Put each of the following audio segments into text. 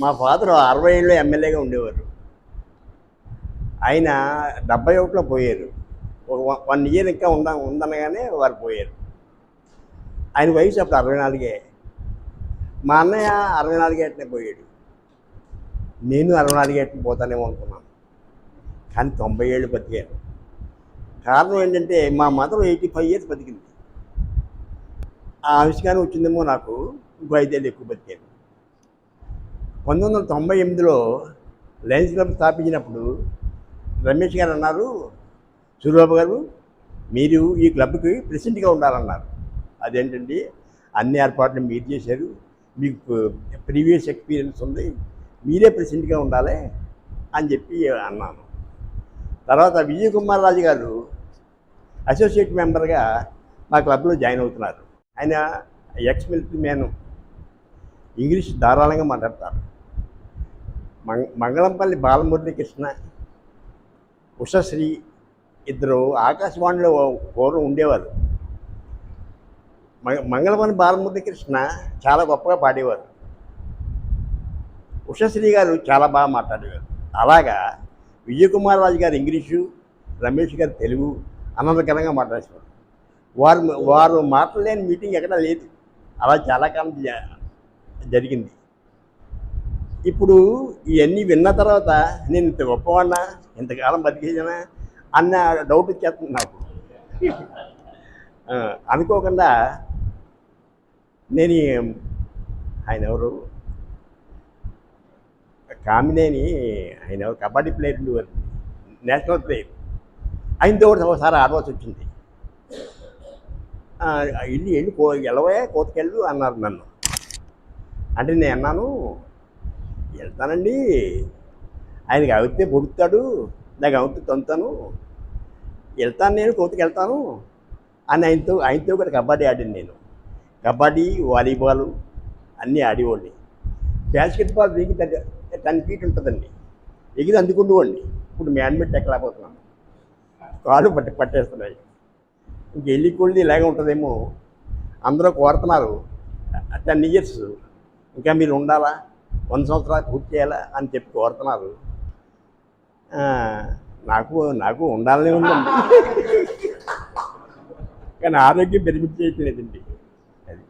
మా ఫాదర్ అరవై ఏళ్ళు ఎమ్మెల్యేగా ఉండేవారు. ఆయన డెబ్బై ఒకటిలో పోయారు. ఒక వన్- ఇయర్ ఇంకా ఉందా ఉందనగానే వారు పోయారు. ఆయన వయసు అప్పుడు అరవై నాలుగే. మా అన్నయ్య అరవై నాలుగేటనే పోయాడు. నేను అరవై నాలుగేటని పోతానేమో అనుకున్నాను. కానీ తొంభై ఏళ్ళు బతికాను. కారణం ఏంటంటే మా మదర్ ఎయిటీ ఫైవ్ ఇయర్స్ బతికింది. ఆ ఆవిష్కారం వచ్చిందేమో నాకు ఇంకో ఐదేళ్ళు ఎక్కువ బతికాను. పంతొమ్మిది వందల తొంభై ఎనిమిదిలో లయన్స్ క్లబ్ స్థాపించినప్పుడు రమేష్ గారు అన్నారు సూర్యబాబు గారు మీరు ఈ క్లబ్కి ప్రెసిడెంట్గా ఉండాలన్నారు. అదేంటండి అన్ని ఏర్పాట్లు మీరు చేశారు మీకు ప్రీవియస్ ఎక్స్పీరియన్స్ ఉంది మీరే ప్రెసిడెంట్గా ఉండాలి అని చెప్పి అన్నాను. తర్వాత విజయ్ కుమార్ రాజు గారు అసోసియేట్ మెంబర్గా మా క్లబ్లో జాయిన్ అవుతున్నారు. ఆయన ఎక్స్ మిలిటరీ మ్యాన్ ఇంగ్లీష్ ధారాళంగా మాట్లాడతారు. మంగ మంగళంపల్లి బాలమురళి కృష్ణ ఉషశ్రీ ఇద్దరు ఆకాశవాణిలో పూర్వం ఉండేవారు. మ మంగళపల్లి బాలమురళి కృష్ణ చాలా గొప్పగా పాడేవారు. ఉషశ్రీ గారు చాలా బాగా మాట్లాడేవారు. అలాగా విజయకుమార్ రాజు గారు ఇంగ్లీషు రమేష్ గారు తెలుగు అనంతకరంగా మాట్లాడేవారు. వారు వారు మాట్లాడలేని మీటింగ్ ఎక్కడా లేదు. అలా చాలా కాలం జరిగింది. ఇప్పుడు ఇవన్నీ విన్న తర్వాత నేను ఇంత గొప్పవాడినా? ఇంతకాలం బతికేసానా అన్న డౌట్ వచ్చేస్తుంది నాకు. అనుకోకుండా నేను ఆయన ఎవరు? కామినేని ఆయన ఎవరు? కబడ్డీ ప్లేయర్లు నేషనల్ ప్లేయర్ ఆయనతో కూడా ఒకసారి ఆడవలసి వచ్చింది. వెళ్ళి వెళ్ళి కో వెళ్ళవే కోతకెళ్ళు అన్నారు నన్ను. అంటే నేను అన్నాను వెళ్తానండి. ఆయనకి అవితే పొడుతాడు నాకు అవితే తొంతాను. వెళ్తాను నేను కోతకి వెళ్తాను అని ఆయనతో ఆయనతో కూడా కబడ్డీ ఆడాను నేను. కబడ్డీ వాలీబాల్ అన్నీ ఆడేవాడిని. బాస్కెట్ బాల్ దిగి టెన్ ఫీట్ ఉంటుందండి. ఎగిరి అందుకుండేవాడిని. ఇప్పుడు మ్యాన్మెట్ ఎక్కలేకపోతున్నాను కాళ్ళు పట్టి పట్టేస్తున్నాయి. ఇంక వెళ్ళి కొలిది ఇలాగే ఉంటుందేమో. అందరూ కోరుతున్నారు. Ten years. ఇంకా మీరు ఉండాలా? వంద సంవత్సరాలు పూర్తి చేయాలా అని చెప్పి కోరుతున్నారు. నాకు నాకు ఉండాలనే ఉందండి కానీ ఆరోగ్యం పెరిగి చేయట్లేదండి అది.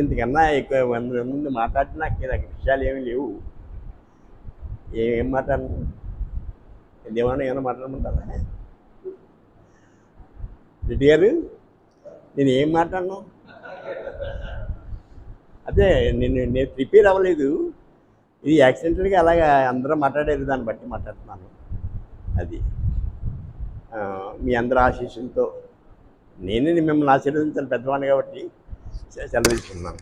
ఇంతకన్నా ఎక్కువ ముందు మాట్లాడినా నాకు విషయాలు ఏమీ లేవు. ఏం మాట్లాడను? ఏమన్నా ఏమైనా మాట్లాడమంటారా? రెడ్డి గారు నేను ఏం మాట్లాడను? అదే నేను నేను ప్రిపేర్ అవ్వలేదు. ఇది యాక్సిడెంటల్గా అలాగా అందరూ మాట్లాడారు దాన్ని బట్టి మాట్లాడుతున్నాను. అది. మీ అందరి ఆశీస్సులతో నేనే మిమ్మల్ని ఆశీర్వదించాలి పెద్దవాడిని కాబట్టి సె- సెలవు తీసుకున్నాను